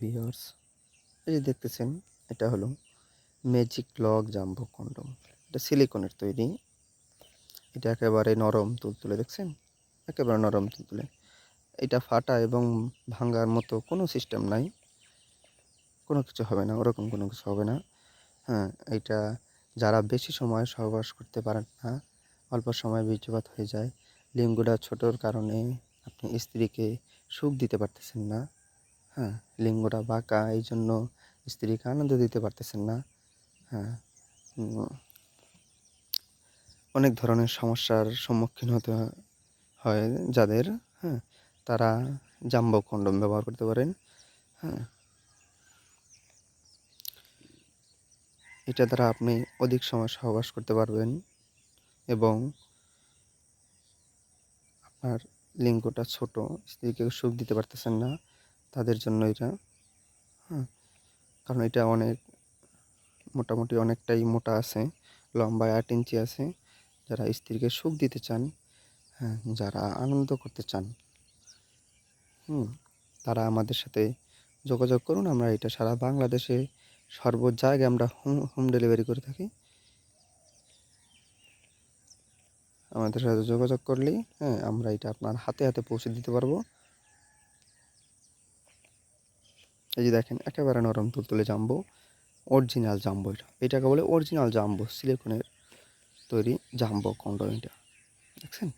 Viewers এই যে দেখতেছেন, এটা হলো ম্যাজিক লক জাম্বো কন্ডম এটা সিলিকনের তৈরি। এটা একেবারে নরম তুলতুলে, দেখছেন? একেবারে নরম তুলতুলে। এটা ফাটা এবং ভাঙার মতো কোনো সিস্টেম নাই। কোনো কিছু হবে না, ওরকম কোনো কিছু হবে না। হ্যাঁ এটা যারা বেশি সময় সহবাস করতে পারেন না, অল্প সময় বীর্যপাত হয়ে যায়, লিঙ্গটা ছোটোর কারণে আপনি স্ত্রীকে সুখ দিতে পারতেছেন না। হ্যাঁ লিঙ্গটা বাঁকা এই জন্য স্ত্রীকে আনন্দ দিতে পারতেছেন না। হ্যাঁ অনেক ধরনের সমস্যার সম্মুখীন হতে হয়- যাদের হ্যাঁ তারা জাম্বো কন্ডম ব্যবহার করতে পারেন। হ্যাঁ এটা দ্বারা আপনি অধিক সময় সহবাস করতে পারবেন এবং আপনার লিঙ্গটা ছোট, স্ত্রীকে সুখ দিতে পারতেছেন না। তাদের জন্য এটা। হ্যাঁ কারণ এটা অনেক, মোটামুটি অনেকটাই মোটা আছে লম্বায় আট ইঞ্চি আছে। যারা স্ত্রীকে সুখ দিতে চান হ্যাঁ যারা আনন্দ করতে চান, হুম, তারা আমাদের সাথে যোগাযোগ করুন। আমরা এটা সারা বাংলাদেশে সর্ব জায়গায় আমরা হোম হোম ডেলিভারি করে থাকি। আমাদের সাথে যোগাযোগ করলেই হ্যাঁ আমরা এটা আপনার হাতে হাতে পৌঁছে দিতে পারব। এই যে দেখেন, একেবারে নরম তুলতুলে জাম্বো অরিজিনাল জাম্বো এটা। এটাকে বলে অরিজিনাল জাম্বো সিলিকনের তৈরি জাম্বো কন্ডম এটা। দেখছেন?